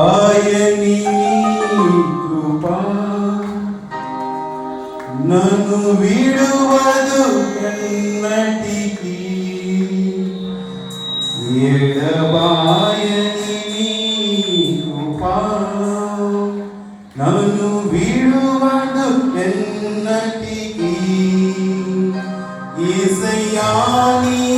ఆయని కృపా. నన్ను విడువదు ఎన్నటికి. ఎడబాయని కృపా. నన్ను విడువదు ఎన్నటికి. ఈసయాని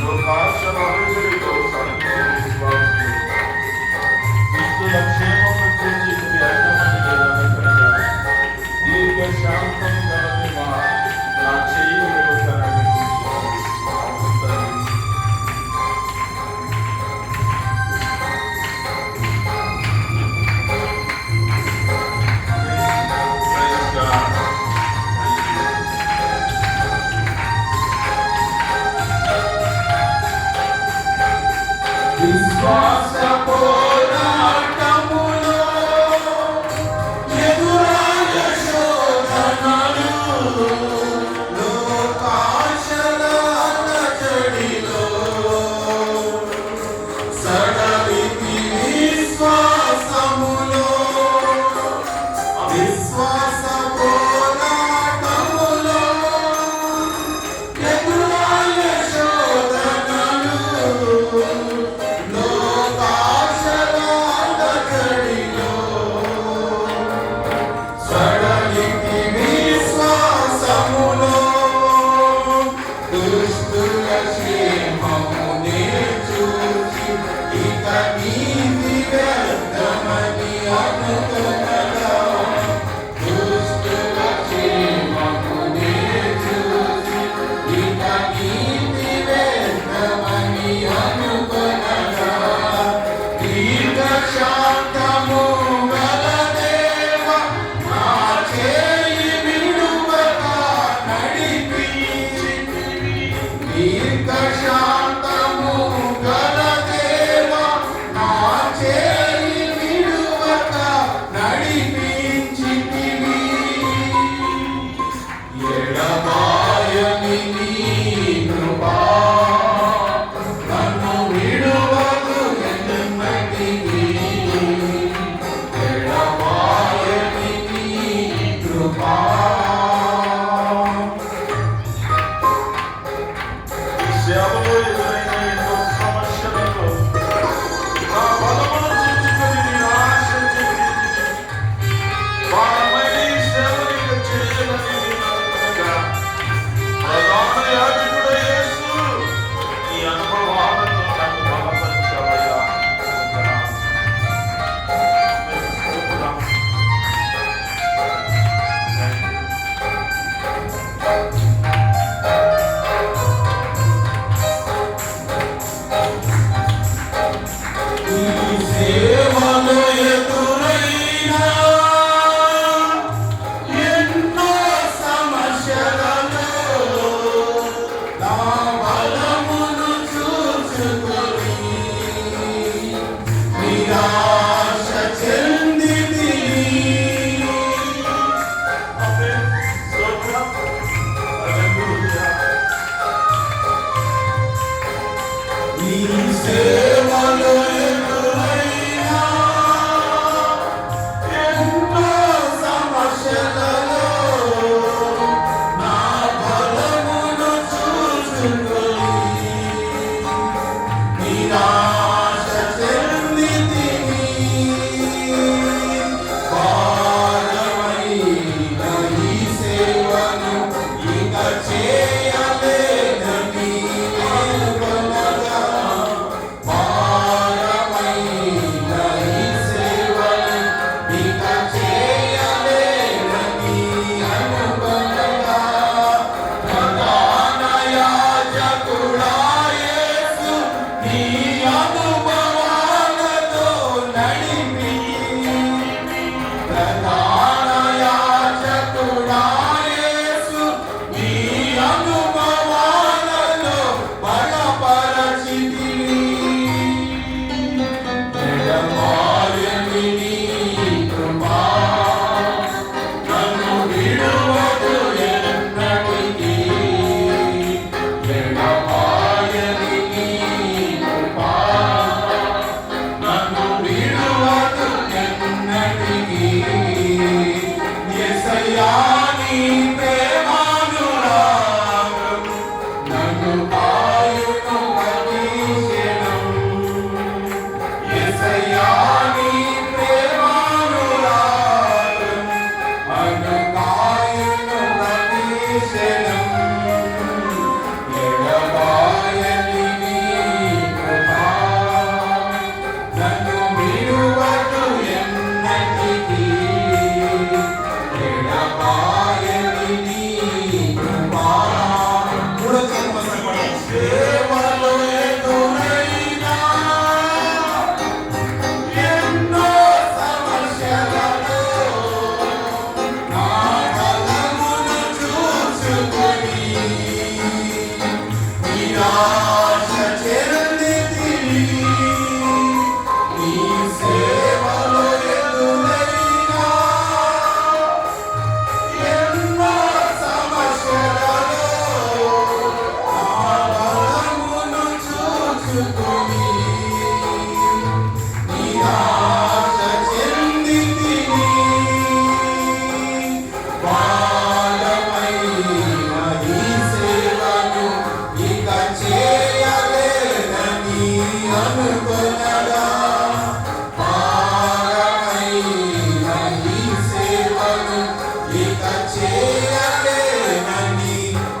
ਲੋਕਾਂ ਸ਼ਬਾਬੇ ਦੇ ਵਿੱਚ Amen.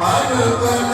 Hallelujah.